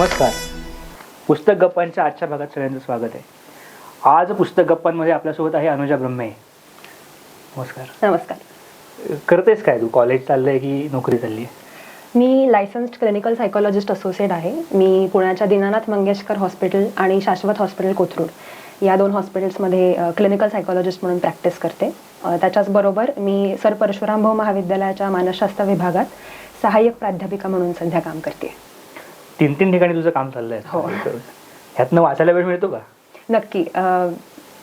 नमस्कार. पुस्तक गप्पांच्या आजच्या भागात सगळ्यांचं स्वागत आहे. आज पुस्तक गप्पांमध्ये आपल्यासोबत आहे अनुजा ब्रह्मे. नमस्कार. नमस्कार. करतेस काय तू? कॉलेज चाललंय की नोकरी चालली आहे मी लायसन्स्ड क्लिनिकल सायकोलॉजिस्ट असोसिएट आहे. मी पुण्याच्या दीनानाथ मंगेशकर हॉस्पिटल आणि शाश्वत हॉस्पिटल कोथरूड या दोन हॉस्पिटल्समध्ये क्लिनिकल सायकोलॉजिस्ट म्हणून प्रॅक्टिस करते. अ, त्याच्याचबरोबर मी सर परशुराम भाऊ महाविद्यालयाच्या मानसशास्त्र विभागात सहाय्यक प्राध्यापिका म्हणून सध्या काम करते. तीन तीन ठिकाणी तुझं काम चाललंय. हो. ह्यातनं वाचायला वेळ मिळतो का? नक्की. अ,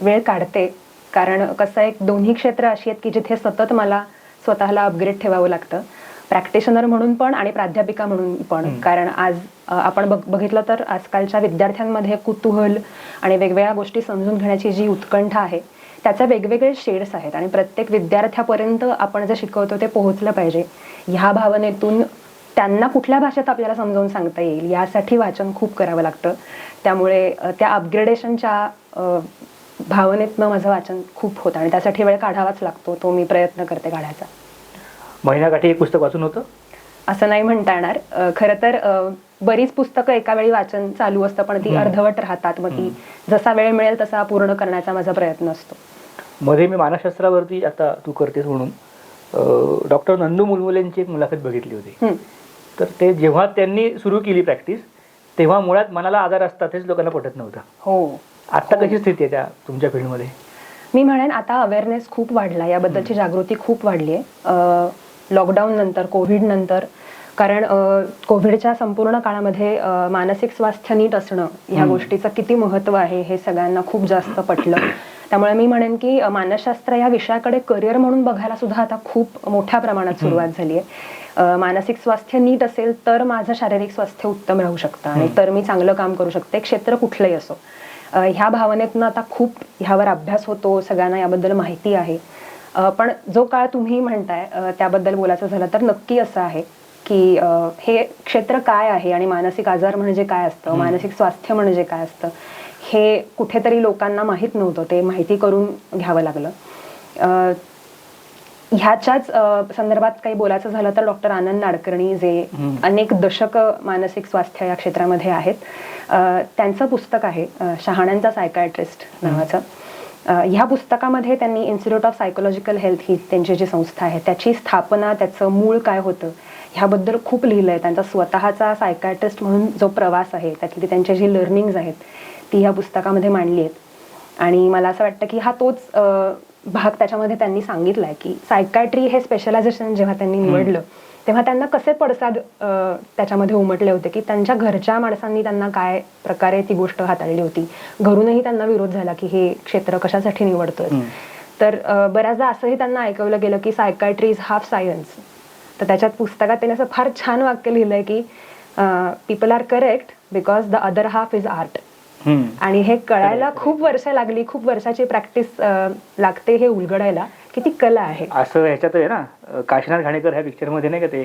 वेळ काढते. कारण कसं एक दोन्ही क्षेत्र अशी आहेत की जिथे सतत मला स्वतःला अपग्रेड ठेवावं लागतं. प्रॅक्टिशनर म्हणून पण आणि प्राध्यापिका म्हणून पण. कारण आज अ, आपण बघ बघितलं तर आजकालच्या विद्यार्थ्यांमध्ये कुतूहल आणि वेगवेगळ्या गोष्टी समजून घेण्याची जी उत्कंठा आहे त्याचे वेगवेगळे शेड्स आहेत. आणि प्रत्येक विद्यार्थ्यापर्यंत आपण जे शिकवतो ते पोहोचलं पाहिजे. ह्या भावनेतून त्यांना कुठल्या भाषेत आपल्याला समजावून सांगता येईल यासाठी वाचन खूप करावं लागतं. त्यामुळे त्या अपग्रेडेशनच्या भावनेतनं माझं वाचन खूप होतं आणि त्यासाठी वेळ काढावाच लागतो तो मी प्रयत्न करते काढायचा. महिन्याकाठी एक पुस्तक वाचून होतं? असं नाही म्हणता येणार. खरं तर बरीच पुस्तकं एका वेळी वाचन चालू असतं पण ती. अर्धवट राहतात. मग ती जसा वेळ मिळेल तसा पूर्ण करण्याचा माझा प्रयत्न असतो. मध्ये मी मानसशास्त्रावरती आता तू करतेस म्हणून डॉक्टर नंदू मुलमुलेंची एक मुलाखत बघितली होती. तर ते जेव्हा त्यांनी सुरू केली प्रॅक्टिस तेव्हा मुळात मनाला आजार असतात हेच लोकांना पटत नव्हतं. हो. आता कशी स्थिती आहे त्या तुमच्या फील्डमध्ये मी म्हणेन आता अवेअरनेस खूप वाढला याबद्दलची जागृती खूप वाढली आहे. लॉकडाऊन नंतर कोविड नंतर कारण कोविडच्या संपूर्ण काळामध्ये मानसिक स्वास्थ्य नीट असणं ह्या. गोष्टीचं किती महत्त्व आहे हे सगळ्यांना खूप जास्त पटलं. त्यामुळे मी म्हणेन की मानसशास्त्र या विषयाकडे करिअर म्हणून बघायला सुद्धा आता खूप मोठ्या प्रमाणात सुरुवात झाली आहे मानसिक स्वास्थ्य नीट असेल तर माझं शारीरिक स्वास्थ्य उत्तम राहू शकतं आणि. तर मी चांगलं काम करू शकते. क्षेत्र कुठलंही असो. ह्या भावनेतनं आता खूप ह्यावर अभ्यास होतो सगळ्यांना याबद्दल माहिती आहे. पण जो काळ तुम्ही म्हणताय त्याबद्दल बोलायचं झालं तर नक्की असं आहे की हे क्षेत्र काय आहे आणि मानसिक आजार म्हणजे काय असतं. मानसिक स्वास्थ्य म्हणजे काय असतं? हे कुठेतरी लोकांना माहीत नव्हतं ते माहिती करून घ्यावं लागलं. ह्याच्याच संदर्भात काही बोलायचं झालं तर डॉक्टर आनंद नाडकर्णी जे. अनेक दशक मानसिक स्वास्थ्य या क्षेत्रामध्ये आहेत त्यांचं पुस्तक आहे शहाण्यांचा सायकायट्रिस्ट नावाचं. ह्या पुस्तकामध्ये त्यांनी इन्स्टिट्यूट ऑफ सायकोलॉजिकल हेल्थ ही त्यांची जी संस्था आहे त्याची स्थापना त्याचं मूळ काय होतं ह्याबद्दल खूप लिहिलं आहे त्यांचा स्वतःचा सायकायट्रिस्ट म्हणून जो प्रवास आहे त्यातली त्यांच्या जी लर्निंग्ज आहेत ती ह्या पुस्तकामध्ये मांडली आहेत. आणि मला असं वाटतं की हा तोच भाग त्याच्यामध्ये त्यांनी सांगितलाय की सायकायट्री हे स्पेशलायझेशन जेव्हा त्यांनी निवडलं तेव्हा त्यांना कसे पडसाद त्याच्यामध्ये उमटले होते की त्यांच्या घरच्या माणसांनी त्यांना काय प्रकारे ती गोष्ट हाताळली होती. घरूनही त्यांना विरोध झाला की हे क्षेत्र कशासाठी निवडतोय. तर बऱ्याचदा असंही त्यांना ऐकवलं गेलं की सायकायट्री इज हाफ सायन्स तर त्याच्यात पुस्तकात त्यांनी असं फार छान वाक्य लिहिलंय की people are correct because the other half is art. आणि हे कळायला खूप वर्ष लागली खूप वर्षाची प्रॅक्टिस लागते हे उलगडायला की ती कला आहे. असं ह्याच्यात आहे ना काशीनाथ घाणेकर ह्या पिक्चरमध्ये नाही का ते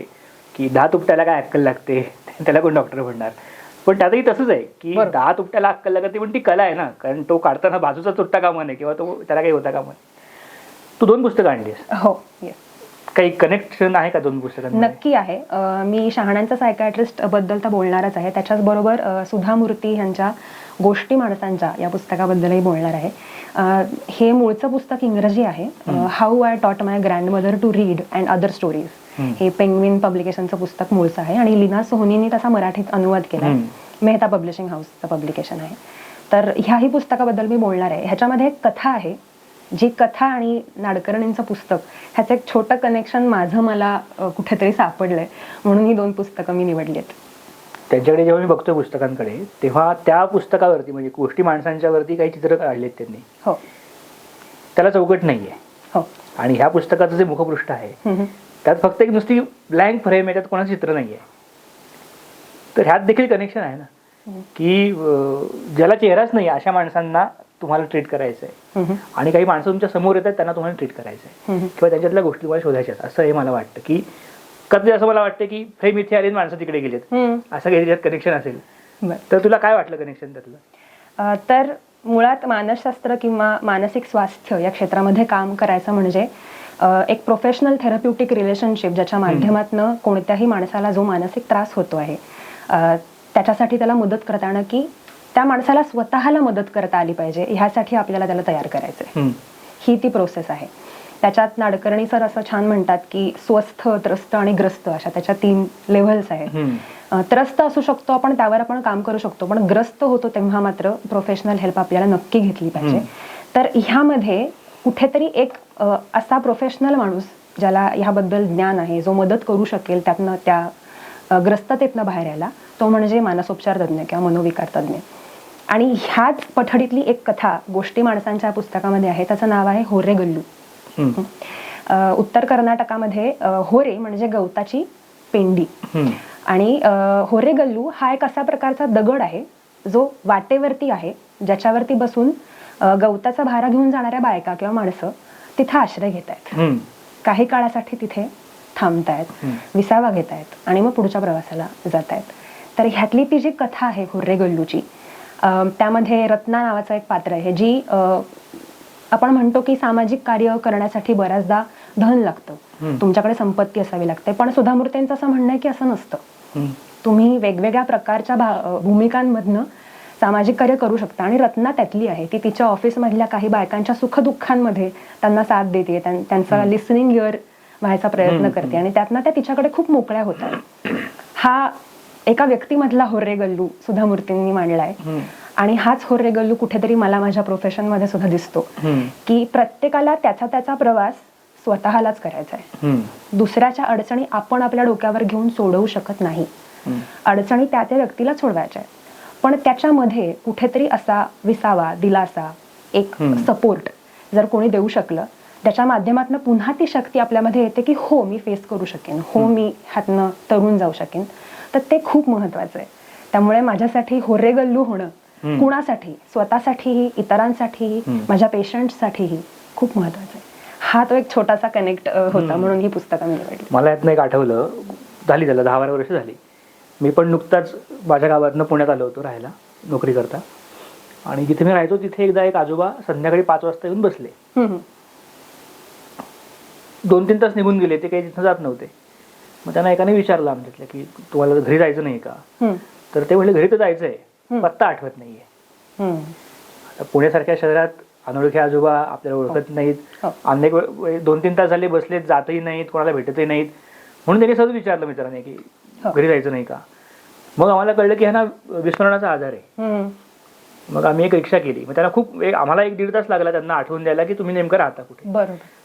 की दहा तुपट्याला काय अक्कल लागते त्याला कोण डॉक्टर म्हणणार पण त्यातही तसंच आहे की. दहा तुपट्याला अक्कल लागते पण ती कला आहे ना कारण तो काढताना बाजूचा तुटता कामा नये किंवा तो त्याला काही होता कामा तू दोन पुस्तकं आणलीस. हो. काही कनेक्शन आहे का दोन पुस्तकांमध्ये? नक्की आहे. मी शहाण्यांचा सायकायट्रिस्टबद्दल तर बोलणारच आहे. त्याच्याच बरोबर सुधा मूर्ती यांच्या गोष्टी माणसांच्या या पुस्तकाबद्दलही बोलणार आहे. हे मूळचं पुस्तक इंग्रजी आहे. How I taught my grandmother to read and other stories. हे पेंग्विन पब्लिकेशनचं पुस्तक मूळचं आहे आणि लीना सोहनीने त्याचा मराठीत अनुवाद केला हम्म. मेहता पब्लिशिंग हाऊसचं पब्लिकेशन आहे. तर ह्याही पुस्तकाबद्दल मी बोलणार आहे. ह्याच्यामध्ये एक कथा आहे जी कथा आणि नाडकर्णींचं पुस्तक ह्याचं एक छोटं कनेक्शन माझं मला कुठेतरी सापडलंय. म्हणून ही दोन पुस्तकं मी निवडली आहेत. त्यांच्याकडे जेव्हा मी बघतोय पुस्तकांकडे तेव्हा त्या पुस्तकावरती म्हणजे गोष्टी माणसांच्या वरती काही चित्र काढलेत त्यांनी. हो. त्याला चौकट नाहीये. हो. आणि ह्या पुस्तकाचं जे मुखपृष्ठ आहे. त्यात फक्त एक नुसती ब्लँक फ्रेम आहे त्यात कोणाचं चित्र नाहीये. तर ह्यात देखील कनेक्शन आहे ना. की ज्याला चेहराच नाही अशा माणसांना तुम्हाला ट्रीट करायचं आहे आणि काही माणसं तुमच्यासमोर येतात त्यांना तुम्हाला ट्रीट करायचं आहे. किंवा त्यांच्यातल्या गोष्टी तुम्हाला शोधायच्या असं हे मला वाटतं की कधी असं मला वाटतं की फ्रेम इथे आली माणसं तिकडे गेलेत. असं काही त्याच्यात कनेक्शन असेल. तर तुला काय वाटलं कनेक्शन त्यातलं तर मुळात मानसशास्त्र किंवा मानसिक स्वास्थ्य या क्षेत्रामध्ये काम करायचं म्हणजे एक प्रोफेशनल थेरप्युटिक रिलेशनशिप ज्याच्या माध्यमातून कोणत्याही माणसाला जो मानसिक त्रास होतो आहे त्याच्यासाठी त्याला मदत करताना की त्या माणसाला स्वतःला मदत करता आली पाहिजे ह्यासाठी आपल्याला त्याला तयार करायचं. ही ती प्रोसेस आहे त्याच्यात नाडकर्णी सर असं छान म्हणतात की स्वस्थ त्रस्त आणि ग्रस्त अशा त्याच्या तीन लेव्हल्स आहेत. त्रस्त असू शकतो आपण त्यावर आपण काम करू शकतो पण ग्रस्त होतो तेव्हा मात्र प्रोफेशनल हेल्प आपल्याला नक्की घेतली पाहिजे. तर ह्यामध्ये कुठेतरी एक असा प्रोफेशनल माणूस ज्याला ह्याबद्दल ज्ञान आहे जो मदत करू शकेल त्यातनं त्या ग्रस्ततेतनं बाहेर यायला तो म्हणजे मानसोपचार तज्ज्ञ किंवा मनोविकार तज्ज्ञ. आणि ह्याच पठडीतली एक कथा गोष्टी माणसांच्या पुस्तकामध्ये आहे त्याचं नाव आहे होरे गल्लू उत्तर कर्नाटकामध्ये होरे म्हणजे गवताची पेंडी. आणि होरे गल्लू हा एक असा प्रकारचा दगड आहे जो वाटेवरती आहे ज्याच्यावरती बसून गवताचा भारा घेऊन जाणाऱ्या बायका किंवा माणसं तिथे आश्रय घेत आहेत. काही काळासाठी तिथे थांबतायत. विसावा घेत आहेत आणि मग पुढच्या प्रवासाला जात आहेत तर ह्यातली ती जी कथा आहे हुर्रे गल्लूची त्यामध्ये रत्ना नावाचं एक पात्र आहे जी आपण म्हणतो की सामाजिक कार्य करण्यासाठी बऱ्याचदा धन लागतं. तुमच्याकडे संपत्ती असावी लागते. पण सुधा मूर्तींचं असं म्हणणं आहे की असं नसतं. तुम्ही वेगवेगळ्या प्रकारच्या भूमिकांमधनं सामाजिक कार्य करू शकता. आणि रत्ना त्यातली आहे ती तिच्या ऑफिसमधल्या काही बायकांच्या सुखदुःखांमध्ये त्यांना साथ देते. त्यां- त्यांचा लिसनिंग इयर व्हायचा प्रयत्न करते. आणि त्यातनं त्या तिच्याकडे खूप मोकळ्या होतात. हा एका व्यक्तीमधला होर्रे गल्लू सुधा मूर्तींनी मांडलाय. आणि हाच होर्रे गल्लू कुठेतरी मला माझ्या प्रोफेशनमध्ये सुद्धा दिसतो. की प्रत्येकाला त्याचा त्याचा प्रवास स्वतःलाच करायचा आहे. दुसऱ्याच्या अडचणी आपण आपल्या डोक्यावर घेऊन सोडवू शकत नाही. अडचणी त्या त्या व्यक्तीला सोडवायच्या आहेत पण त्याच्यामध्ये कुठेतरी असा विसावा दिलासा एक. सपोर्ट जर कोणी देऊ शकलं त्याच्या माध्यमातून पुन्हा ती शक्ती आपल्यामध्ये येते की हो मी फेस करू शकेन हो मी ह्यातनं तरुण जाऊ शकेन तर ते खूप महत्वाचं आहे त्यामुळे माझ्यासाठी होरे गल्लू होणं. कुणासाठी? स्वतःसाठीही इतरांसाठीही. माझ्या पेशंटसाठीही खूप महत्वाचं आहे. हा तो एक छोटासा कनेक्ट होता. म्हणून ही पुस्तकं मी निवडली. मला यातनं एक आठवलं. झाली त्याला दहा बारा वर्ष झाली. मी पण नुकताच माझ्या गावातनं पुण्यात आलो होतो राहायला नोकरी करता. आणि जिथे मी राहायचो तिथे एकदा एक आजोबा संध्याकाळी पाच वाजता येऊन बसले. दोन तीन तास निघून गेले ते काही तिथं जात नव्हते. मग त्यांना एकाने विचारलं आमच्यातल्या की तुम्हाला घरी जायचं नाही का? तर ते म्हणले घरी तर जायचं आहे. पत्ता आठवत नाहीये. आता पुण्यासारख्या शहरात अनोळखी आजोबा आपल्याला ओळखत नाहीत. हो. अनेक दोन तीन तास झाले बसलेत जातही नाहीत कोणाला भेटतही नाहीत. म्हणून त्यांनी सहज विचारलं मित्राने की हो. घरी जायचं नाही का? मग आम्हाला कळलं की ह्यांना विस्मरणाचा आजार आहे. मग आम्ही एक रिक्षा केली. मग त्यांना खूप एक आम्हाला एक दीड तास लागला त्यांना आठवून द्यायला की तुम्ही नेमकं राहता कुठे?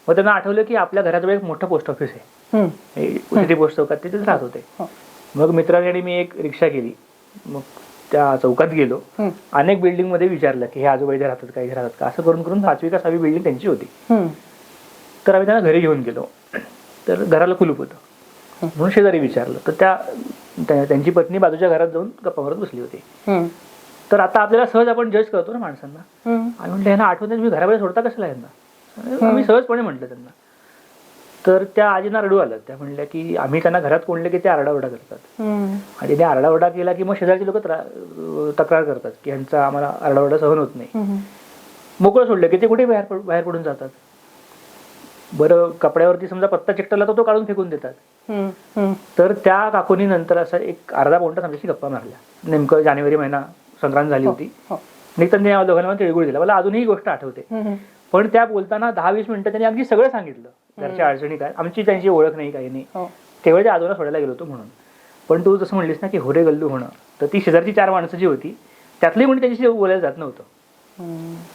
मग त्यांना आठवलं की आपल्या घराजवळ एक मोठं पोस्ट ऑफिस आहे. हे सिटी पोस्ट चौकात तिथेच राहत होते. हो. मग मित्राने आणि मी एक रिक्षा केली. मग त्या चौकात गेलो. अनेक बिल्डिंगमध्ये विचारलं की हे आजोबा इथे राहतात का? इथे राहतात का? असं करून करून पाचवी का सहावी बिल्डिंग त्यांची होती. तर आम्ही त्यांना घरी घेऊन गेलो. तर घराला कुलूप होतं. म्हणून शेजारी विचारलं. तर त्या त्या- त्यांची पत्नी बाजूच्या घरात जाऊन गप्पा मारत बसली होती. तर आता आपल्याला सहज आपण जज करतो ना माणसांना. आम्ही म्हटलं यांना आठवण तुम्ही घराबाहेर सोडता कशाला यांना? आम्ही सहजपणे म्हटलं त्यांना. तर त्या आजींना रडू आलं त्या म्हणल्या की आम्ही त्यांना घरात कोणले की ते आरडाओरडा करतात. आणि ते आरडाओरडा केला की मग शेजारचे लोक तक्रार करतात की यांचा आम्हाला आरडाओरडा सहन होत नाही. मोकळं सोडलं की ते कुठे बाहेर बाहेर पडून जातात बरं कपड्यावरती समजा पत्ता चिकटला तर तो काढून फेकून देतात. तर त्या काकूनी नंतर असा एक अर्धा पाऊण तास आमच्याशी गप्पा मारल्या नेमकं जानेवारी महिना संक्रांत झाली होती हो. नाही तर या दोघांना तिळगुळ दिला मला अजूनही ही गोष्ट आठवते. पण त्या बोलताना दहा वीस मिनिटं त्यांनी अगदी सगळं सांगितलं. घरच्या अडचणी काय आमची त्यांची ओळख नाही काही नाही. हो. तेव्हा त्या आजोला सोडायला गेलो होतो म्हणून. पण तू जसं म्हणलीस ना की होरे गल्लू होणं तर ती शेजारची चार माणसं जी होती त्यातली म्हणजे त्यांच्याशी बोलायला जात नव्हतं.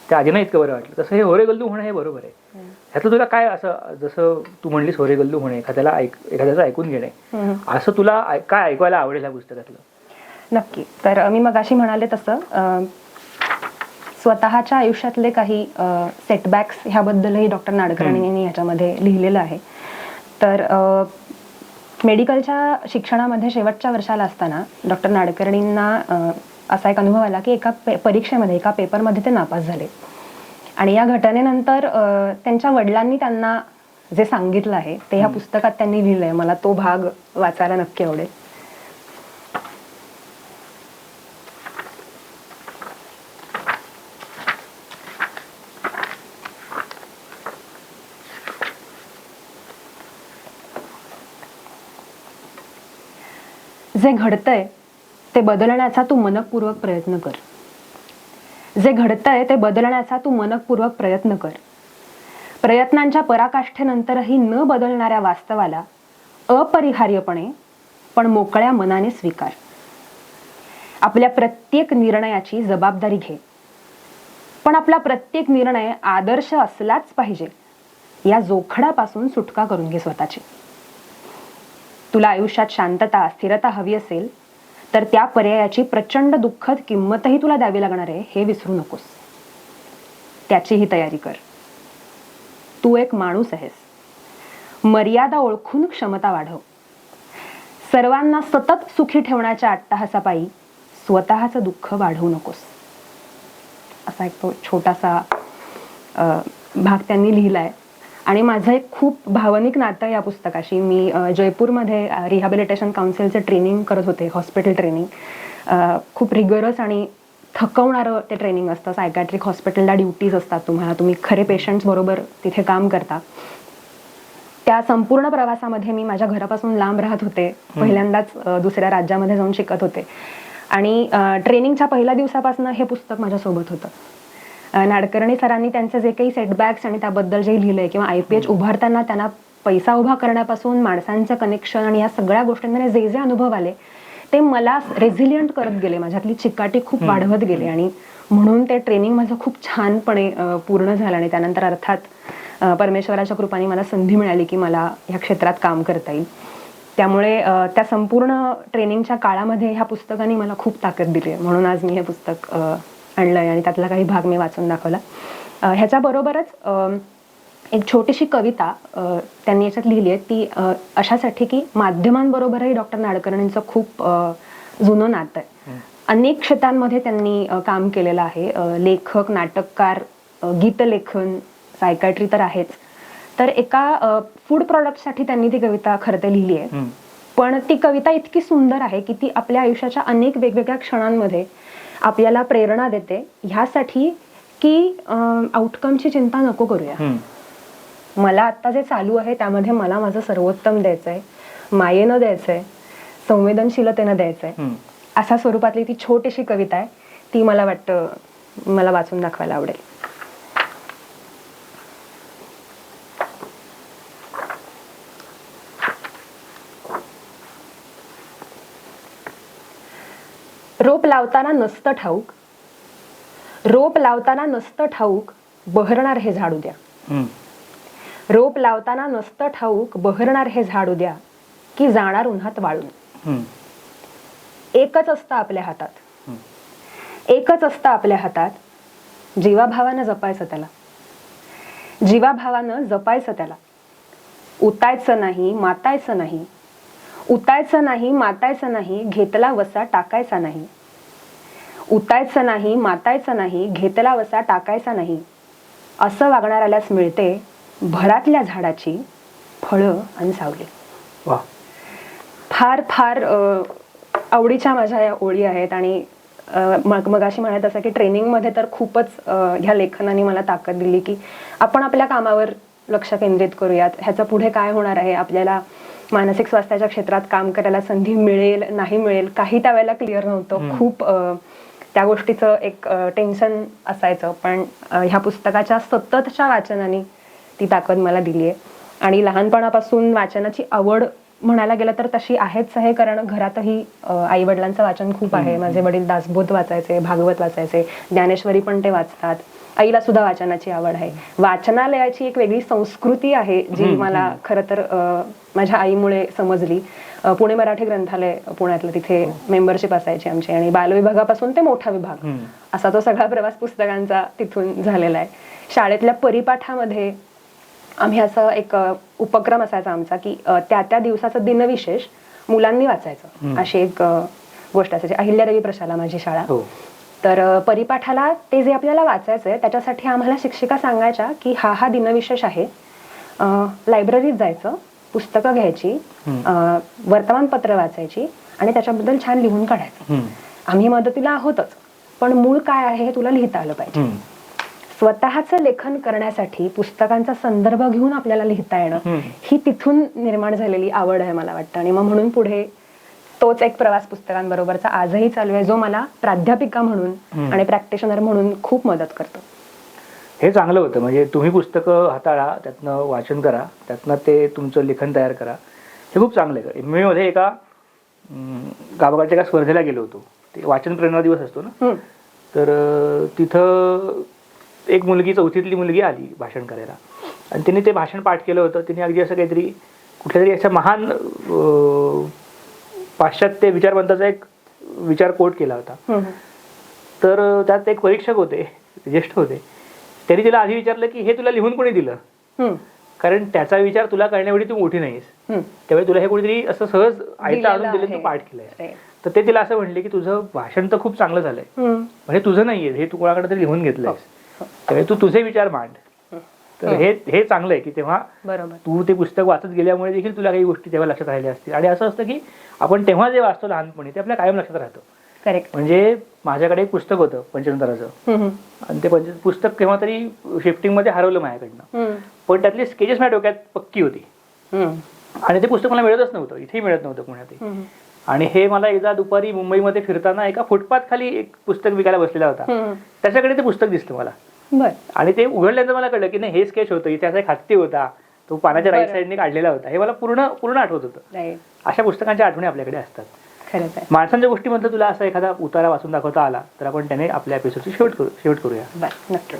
त्या आजीना इतकं बरं वाटलं. तसं हे होरे गल्लू होणं हे बरोबर आहे. ह्यातलं तुला काय असं जसं तू म्हणलीस होरे गल्लू होणे एखाद्याला ऐक एखाद्याचं ऐकून घेणे. असं तुला काय ऐकायला आवडेल ह्या पुस्तकातलं नक्की. तर मी मगाशी म्हणाले तसं स्वतःच्या आयुष्यातले काही सेटबॅक्स ह्याबद्दलही डॉक्टर नाडकर्णींनी ह्याच्यामध्ये लिहिलेलं आहे. तर मेडिकलच्या शिक्षणामध्ये शेवटच्या वर्षाला असताना डॉक्टर नाडकर्णींना असा एक अनुभव आला की एका पे परीक्षेमध्ये एका पेपरमध्ये ते नापास झाले. आणि या घटनेनंतर त्यांच्या वडिलांनी त्यांना जे सांगितलं आहे ते ह्या पुस्तकात त्यांनी लिहिलंय. मला तो भाग वाचायला नक्की आवडेल. जे घडतंय ते बदलण्याचा तू मनपूर्वक प्रयत्न कर. जे घडतंय ते बदलण्याचा तू मनपूर्वक प्रयत्न कर. प्रयत्नांच्या पराकाष्ठेनंतरही न बदलणाऱ्या वास्तवाला अपरिहार्यपणे पण मोकळ्या मनाने स्वीकार. आपल्या प्रत्येक निर्णयाची जबाबदारी घे. पण आपला प्रत्येक निर्णय आदर्श असलाच पाहिजे या जोखडापासून सुटका करून घे स्वतःची. तुला आयुष्यात शांतता स्थिरता हवी असेल तर त्या पर्यायाची प्रचंड दुःखद किंमतही तुला द्यावी लागणार आहे हे विसरू नकोस. त्याचीही तयारी कर. तू एक माणूस आहेस. मर्यादा ओळखून क्षमता वाढव. सर्वांना सतत सुखी ठेवण्याच्या अट्टहासापायी स्वतःचं दुःख वाढवू नकोस. असा एक तो छोटासा भाग त्यांनी लिहिला आहे आणि माझं एक खूप भावनिक नातं या पुस्तकाशी. मी जयपूरमध्ये रिहॅबिलिटेशन काउन्सिलचं ट्रेनिंग करत होते हॉस्पिटल ट्रेनिंग खूप रिगरस आणि थकवणारं ते ट्रेनिंग असतं. सायकॅट्रिक हॉस्पिटलला ड्युटीज असतात तुम्हाला. तुम्ही खरे पेशंट्स बरोबर तिथे काम करता. त्या संपूर्ण प्रवासामध्ये मी माझ्या घरापासून लांब राहत होते. पहिल्यांदाच दुसऱ्या राज्यामध्ये जाऊन शिकत होते. आणि ट्रेनिंगच्या पहिल्या दिवसापासून हे पुस्तक माझ्यासोबत होतं. नाडकर्णी सरांनी त्यांचे जे काही सेटबॅक्स आणि त्याबद्दल जे लिहिलंय किंवा आय पी एच उभारताना त्यांना पैसा उभा करण्यापासून माणसांचं कनेक्शन आणि या सगळ्या गोष्टींमध्ये जे जे अनुभव आले ते मला रेझिलियंट करत गेले. माझ्यातली चिकाटी खूप वाढवत गेले आणि म्हणून ते ट्रेनिंग माझं खूप छानपणे पूर्ण झालं आणि त्यानंतर अर्थात परमेश्वराच्या कृपाने मला संधी मिळाली की मला ह्या क्षेत्रात काम करता येईल. त्यामुळे त्या संपूर्ण ट्रेनिंगच्या काळामध्ये ह्या पुस्तकाने मला खूप ताकद दिली आहे. म्हणून आज मी हे पुस्तक अ, आणलंय आणि त्यातला काही भाग मी वाचून दाखवला. अ, ह्याच्याबरोबरच अ, एक छोटीशी कविता त्यांनी याच्यात लिहिली आहे ती अशासाठी की माध्यमांबरोबरही डॉक्टर नाडकर्णींचं खूप जुनं नातं आहे. अनेक क्षेत्रांमध्ये त्यांनी काम केलेलं आहे. लेखक नाटककार गीतलेखन सायकॅट्री तर आहेच. तर एका फूड प्रॉडक्टसाठी त्यांनी ती कविता खरं तर लिहिली आहे. पण ती कविता इतकी सुंदर आहे की ती आपल्या आयुष्याच्या अनेक वेगवेगळ्या क्षणांमध्ये आपल्याला प्रेरणा देते ह्यासाठी की आउटकमची चिंता नको करूया. मला आता जे चालू आहे त्यामध्ये मला माझं सर्वोत्तम द्यायचं आहे मायेनं द्यायचं आहे संवेदनशीलतेनं द्यायचं आहे. अशा स्वरूपातली ती छोटीशी कविता आहे ती मला वाटतं मला वाचून दाखवायला आवडेल रोप लावताना नसतं ठाऊक रोप लावताना नसतं ठाऊक बहरणार हे झाड उद्या. रोप लावताना नसतं ठाऊक बहरणार हे झाड उद्या की जाणार उन्हात वाळून. एकच असतं आपल्या हातात. एकच असतं आपल्या हातात जीवाभावानं जपायचं त्याला जीवाभावानं जपायचं त्याला उतायचं नाही मातायचं नाही उतायचं नाही मातायचं नाही घेतला वसा टाकायचा नाही. उतायचं नाही मातायचं नाही घेतला वसा टाकायचा नाही. असं वागणाऱ्यालाच मिळते भरातल्या झाडाची फळं आणि सावली. वा. फार फार आवडीच्या माझ्या या ओळी आहेत आणि अ, मग मगाशी म्हणत असं की ट्रेनिंगमध्ये तर खूपच ह्या लेखनाने मला ताकद दिली की आपण आपल्या कामावर लक्ष केंद्रित करूयात. ह्याचं पुढे काय होणार आहे? आपल्याला मानसिक स्वास्थ्याच्या क्षेत्रात काम करायला संधी मिळेल नाही मिळेल काही त्यावेळेला क्लिअर नव्हतं. खूप त्या गोष्टीचं एक टेन्शन असायचं. पण ह्या पुस्तकाच्या सततच्या वाचनाने ती ताकद मला दिली आहे आणि लहानपणापासून वाचनाची आवड म्हणायला गेलं तर तशी आहेच आहे कारण घरातही आई वडिलांचं वाचन खूप आहे. माझे वडील दासबोध वाचायचे भागवत वाचायचे ज्ञानेश्वरी पण ते वाचतात. आईला सुद्धा वाचनाची आवड आहे. वाचनालयाची एक वेगळी संस्कृती आहे जी मला खरं तर माझ्या आईमुळे समजली. पुणे मराठी ग्रंथालय पुण्यातलं तिथे मेंबरशिप असायची आमची आणि बालविभागापासून ते मोठा विभाग. असा तो सगळा प्रवास पुस्तकांचा तिथून झालेला आहे. शाळेतल्या परिपाठामध्ये आम्ही असं एक उपक्रम असायचा आमचा की त्या त्या दिवसाचं दिनविशेष मुलांनी वाचायचं. अशी एक गोष्ट असायची. अहिल्यादेवी प्रशाला माझी शाळा. हो. तर परिपाठाला ते जे आपल्याला वाचायचं आहे त्याच्यासाठी आम्हाला शिक्षिका सांगायच्या की हा हा दिनविशेष आहे लायब्ररीत जायचं पुस्तकं घ्यायची वर्तमानपत्र वाचायची आणि त्याच्याबद्दल छान लिहून काढायचं. आम्ही मदतीला आहोतच पण मूळ काय आहे हे तुला लिहिता आलं पाहिजे. स्वतःचं लेखन करण्यासाठी पुस्तकांचा संदर्भ घेऊन आपल्याला लिहिता येणं. ही तिथून निर्माण झालेली आवड आहे मला वाटतं आणि मग म्हणून पुढे तोच एक प्रवास पुस्तकांबरोबरचा आजही चालू आहे जो मला प्राध्यापिका म्हणून. आणि प्रॅक्टिशनर म्हणून खूप मदत करतो. हे चांगलं होतं म्हणजे तुम्ही पुस्तकं हाताळा त्यातनं वाचन करा त्यातनं ते तुमचं लेखन तयार करा. हे खूप चांगलं आहे. एममध्ये एका गावाकडच्या एका स्पर्धेला गेलो होतो. ते वाचन प्रेरणा दिवस असतो ना. तर तिथं एक मुलगी चौथीतली मुलगी आली भाषण करायला. आणि तिने ते भाषण पाठ केलं होतं. तिने अगदी असं काहीतरी कुठल्या तरी अशा महान पाश्चात्य विचारवंताचा एक विचार कोट केला होता. तर त्यात एक परीक्षक होते ज्येष्ठ होते त्यांनी तिला आधी विचारलं की हे तुला लिहून कोणी दिलं. कारण त्याचा विचार तुला करण्यावेळी तू मोठी नाहीस. त्यावेळी तुला हे कोणीतरी असं सहज आयतं आणून दिलं. तू पाठ केलंय. तर ते तिला असं म्हणले की तुझं भाषण तर खूप चांगलं झालंय. म्हणजे तुझं नाहीये हे तू कोणाकडे तरी लिहून घेतलंयस हो. त्यावेळी तू तुझे विचार मांड तर हे. हे चांगलं आहे की तेव्हा बरोबर. तू ते पुस्तक वाचत गेल्यामुळे देखील तुला काही गोष्टी तेव्हा लक्षात राहिल्या असतील. आणि असं असतं की आपण तेव्हा जे वाचतो लहानपणी ते आपल्या कायम लक्षात राहतं. करेक्ट. म्हणजे माझ्याकडे एक पुस्तक होतं पंचतंत्राचं. आणि ते पंच पुस्तक केव्हा तरी शिफ्टिंगमध्ये हरवलं माझ्याकडनं. पण त्यातली स्केचेस माझ्या डोक्यात पक्की होती. आणि ते पुस्तक मला मिळतच नव्हतं. इथेही मिळत नव्हतं पुण्यात आणि हे मला एकदा दुपारी मुंबईमध्ये फिरताना एका फुटपाथ खाली एक पुस्तक विकायला बसलेला होता. त्याच्याकडे ते पुस्तक दिसलं मला. बर. आणि ते उघडल्यानंतर मला कळलं की नाही हे स्केच होतं इथे असा एक हत्ती होता तो पानाच्या राईट. साईडने काढलेला होता. हे मला पूर्ण पूर्ण आठवत होतं. अशा पुस्तकांच्या आठवणी आपल्याकडे असतात. खरंच आहे माणसांच्या गोष्टीमधलं तुला असा एखादा उतारा वाचून दाखवता आला तर आपण त्याने आपल्या एपिसोडची शेवट करू शेवट करूया. बर नक्की.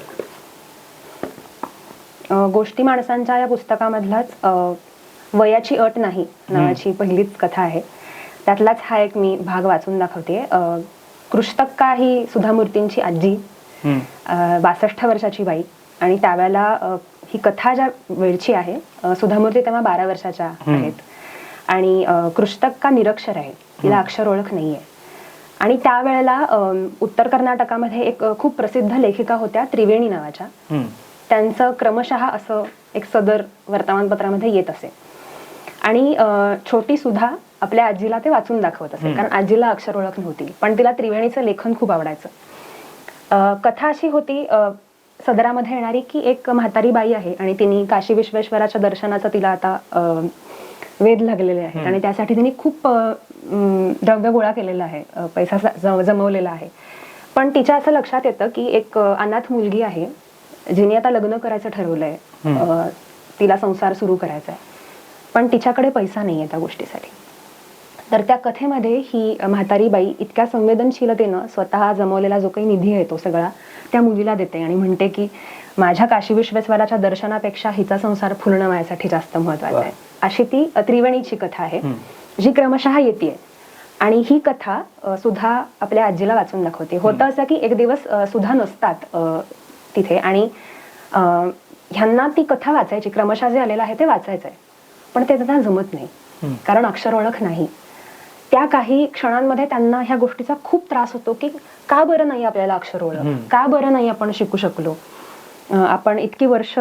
अं, गोष्टी माणसांच्या या पुस्तकामधलाच वयाची अट नाही नावाची पहिलीच कथा आहे. त्यातलाच हा एक मी भाग वाचून दाखवते. कृष्तक्का ही सुधा मूर्तींची आजी. बासष्ट वर्षाची बाई. आणि त्यावेळेला ही कथा ज्या वेळची आहे अं, सुधा मूर्ती तेव्हा बारा वर्षाच्या. आहेत. आणि अं, कृष्तक्का निरक्षर आहे तिला अक्षर ओळख नाहीये. आणि त्यावेळेला उत्तर कर्नाटकामध्ये एक खूप प्रसिद्ध लेखिका होत्या त्रिवेणी नावाच्या. त्यांचं क्रमशः असं एक सदर वर्तमानपत्रामध्ये येत असे. आणि छोटी सुधा आपल्या आजीला ते वाचून दाखवत असे. कारण आजीला अक्षर ओळख नव्हती. पण तिला त्रिवेणीचं लेखन खूप आवडायचं. कथा अशी होती सदरामध्ये येणारी की एक म्हातारी बाई आहे आणि तिने काशी विश्वेश्वराच्या दर्शनाचा तिला आता वेध लागलेले आहेत हम्म. आणि त्यासाठी तिने खूप द्रव्य गोळा केलेला आहे पैसा जमवलेला आहे. पण तिच्या असं लक्षात येतं की एक अनाथ मुलगी आहे जिने आता लग्न करायचं ठरवलंय तिला संसार सुरू करायचा आहे पण तिच्याकडे पैसा नाही आहे त्या गोष्टीसाठी. तर त्या कथेमध्ये ही म्हातारी बाई इतक्या संवेदनशीलतेनं स्वतः जमवलेला जो काही निधी आहे तो सगळा त्या मुलीला देते आणि म्हणते की माझ्या काशी विश्वेश्वराच्या दर्शनापेक्षा हिचा संसार पूर्ण माझ्यासाठी जास्त महत्त्वाचा आहे. अशी ती त्रिवेणीची कथा आहे. जी क्रमशः येते. आणि ही कथा सुधा आपल्या आजीला वाचून दाखवते. होतं असं की एक दिवस सुधा नसतात तिथे आणि ह्यांना ती कथा वाचायची क्रमशः जे आलेलं आहे ते वाचायचं आहे पण ते त्यांना जमत नाही. कारण अक्षर ओळख नाही. त्या काही क्षणांमध्ये त्यांना ह्या गोष्टीचा खूप त्रास होतो की का बरं नाही आपल्याला अक्षर ओळख. का बरं नाही आपण शिकू शकलो आपण इतकी वर्ष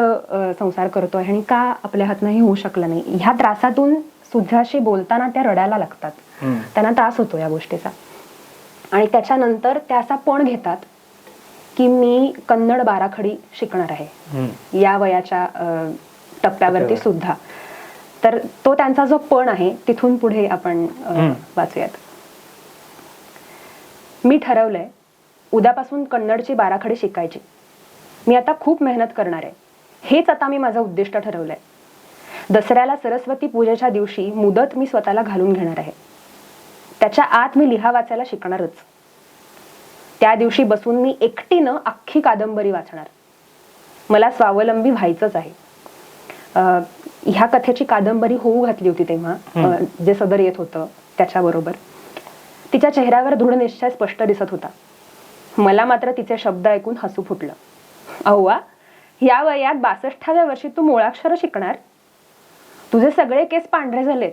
संसार करतोय आणि का आपल्या हातनं हे होऊ शकलं नाही ह्या त्रासातून सुद्धाशी बोलताना त्या रडायला लागतात. त्यांना त्रास होतो या गोष्टीचा आणि त्याच्यानंतर त्या असा पण घेतात की मी कन्नड बाराखडी शिकणार आहे. या वयाच्या टप्प्यावरती टप्प्यावर. सुद्धा तर तो त्यांचा जो पण आहे तिथून पुढे आपण. वाचूयात. मी ठरवलंय उद्यापासून कन्नडची बाराखडी शिकायची. मी आता खूप मेहनत करणार आहे. हेच आता मी माझं उद्दिष्ट ठरवलंय. दसऱ्याला सरस्वती पूजेच्या दिवशी मुदत मी स्वतःला घालून घेणार आहे. त्याच्या आत मी लिहा वाचायला शिकणारच. त्या दिवशी बसून मी एकटीनं अख्खी कादंबरी वाचणार. मला स्वावलंबी व्हायचंच आहे. अं, ह्या कथेची कादंबरी होऊ घातली होती तेव्हा जे सदर येत होतं त्याच्याबरोबर. तिच्या चेहऱ्यावर दृढ निश्चय स्पष्ट दिसत होता. मला मात्र तिचे शब्द ऐकून हसू फुटलं. अव्वा या वयात बासष्टाव्या वर्षी तू मुळाक्षर शिकणार? तुझे सगळे केस पांढरे झालेत.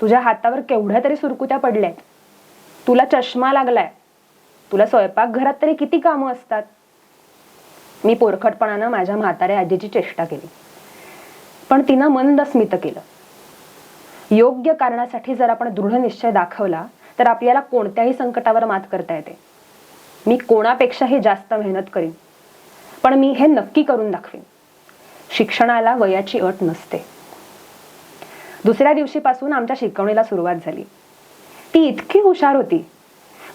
तुझ्या हातावर केवढ्या तरी सुरकुत्या पडल्यात. तुला चष्मा लागलाय. तुला स्वयंपाकघरात तरी किती कामं असतात? मी पोरखटपणानं माझ्या म्हाताऱ्या आजीची चेष्टा केली. पण तिनं मंद स्मित केलं. योग्य कारणासाठी जर आपण दृढ निश्चय दाखवला तर आपल्याला कोणत्याही संकटावर मात करता येते. मी कोणापेक्षाही जास्त मेहनत करीन पण मी हे नक्की करून दाखवीन. शिक्षणाला वयाची अट नसते. दुसऱ्या दिवशीपासून आमच्या शिकवणीला सुरुवात झाली. ती इतकी हुशार होती.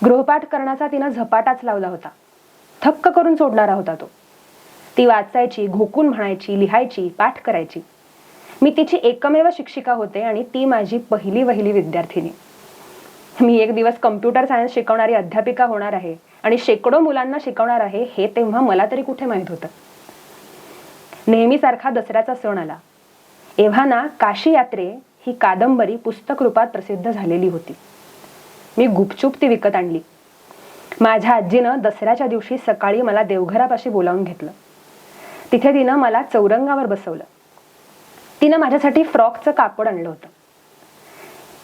गृहपाठ करण्याचा तिनं झपाटाच लावला होता. थक्क करून सोडणारा होता तो. ती वाचायची घोकून म्हणायची लिहायची पाठ करायची. मी तिची एकमेव शिक्षिका होते आणि ती माझी पहिली वहिली विद्यार्थिनी. मी एक दिवस कम्प्युटर सायन्स शिकवणारी अध्यापिका होणार आहे आणि शेकडो मुलांना शिकवणार आहे हे तेव्हा मला तरी कुठे माहीत होतं. नेहमीसारखा दसऱ्याचा सण आला. एव्हा काशी यात्रे ही कादंबरी पुस्तक रूपात प्रसिद्ध झालेली होती. मी गुपचूप ती विकत आणली. माझ्या आजीनं दसऱ्याच्या दिवशी सकाळी मला देवघरापाशी बोलावून घेतलं. तिथे तिनं मला चौरंगावर बसवलं. तिनं माझ्यासाठी फ्रॉकचं कापड आणलं होतं.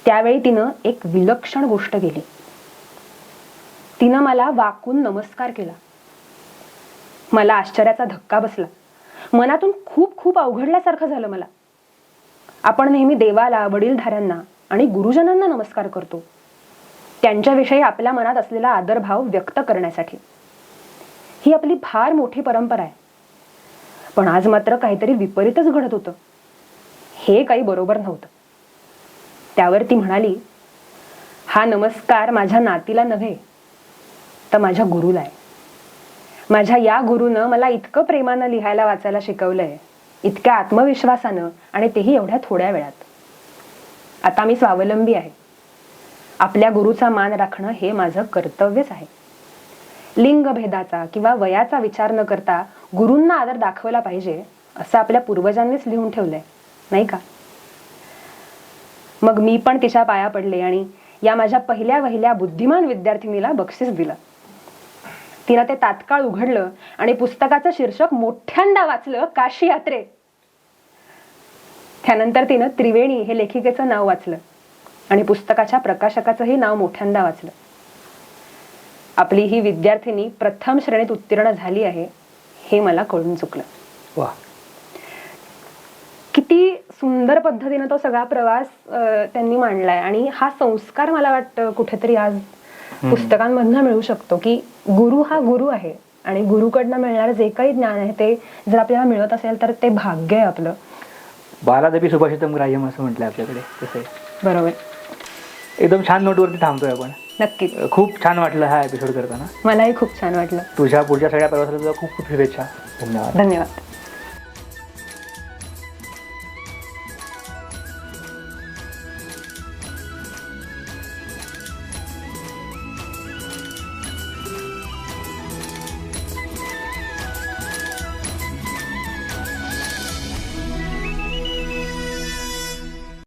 त्यावेळी तिनं एक विलक्षण गोष्ट केली. तिनं मला वाकून नमस्कार केला. मला आश्चर्याचा धक्का बसला. मनातून खूप खूप अवघडल्यासारखं झालं मला. आपण नेहमी देवाला वडीलधाऱ्यांना आणि गुरुजनांना नमस्कार करतो. त्यांच्याविषयी आपल्या मनात असलेला आदरभाव व्यक्त करण्यासाठी. ही आपली फार मोठी परंपरा आहे. पण आज मात्र काहीतरी विपरीतच घडत होतं. हे काही बरोबर नव्हतं. त्यावर ती म्हणाली हा नमस्कार माझ्या नातीला नव्हे तर माझ्या गुरुला आहे. माझ्या या गुरुनं मला इतकं प्रेमानं लिहायला वाचायला शिकवलंय इतक्या आत्मविश्वासानं आणि तेही एवढ्या थोड्या वेळात. आता मी स्वावलंबी आहे. आपल्या गुरुचा मान राखणं हे माझं कर्तव्यच आहे. लिंगभेदाचा किंवा वयाचा विचार न करता गुरूंना आदर दाखवला पाहिजे असं आपल्या पूर्वजांनीच लिहून ठेवलंय. नाही का? मग मी पण तिच्या पाया पडले आणि या माझ्या पहिल्या वहिल्या बुद्धिमान विद्यार्थिनीला बक्षीस दिलं. तिनं ते तात्काळ उघडलं आणि पुस्तकाचं शीर्षक मोठ्यांदा वाचलं काशी यात्रे. त्यानंतर तिनं त्रिवेणी हे लेखिकेचं नाव वाचलं आणि पुस्तकाच्या प्रकाशकाचंही नाव मोठ्यांदा वाचलं. आपली ही विद्यार्थिनी प्रथम श्रेणीत उत्तीर्ण झाली आहे हे मला कळून चुकलं. वा. किती सुंदर पद्धतीने तो सगळा प्रवास त्यांनी मांडलाय. आणि हा संस्कार मला वाटतं कुठेतरी आज पुस्तकांमधनं मिळू शकतो की गुरु हा गुरु आहे आणि गुरुकडनं मिळणारं जे काही ज्ञान आहे ते जर आपल्याला मिळत असेल तर ते भाग्य आहे आपलं. बालादपी सुभाषितम ग्राह्यम असं म्हटलं आपल्याकडे. तसं. बरोबर. एकदम छान नोटवरती थांबतोय आपण. नक्कीच. खूप छान वाटलं हा एपिसोड करताना. मलाही खूप छान वाटलं. तुझ्या पुढच्या सगळ्या प्रवासाला तुला खूप खूप शुभेच्छा. धन्यवाद. धन्यवाद.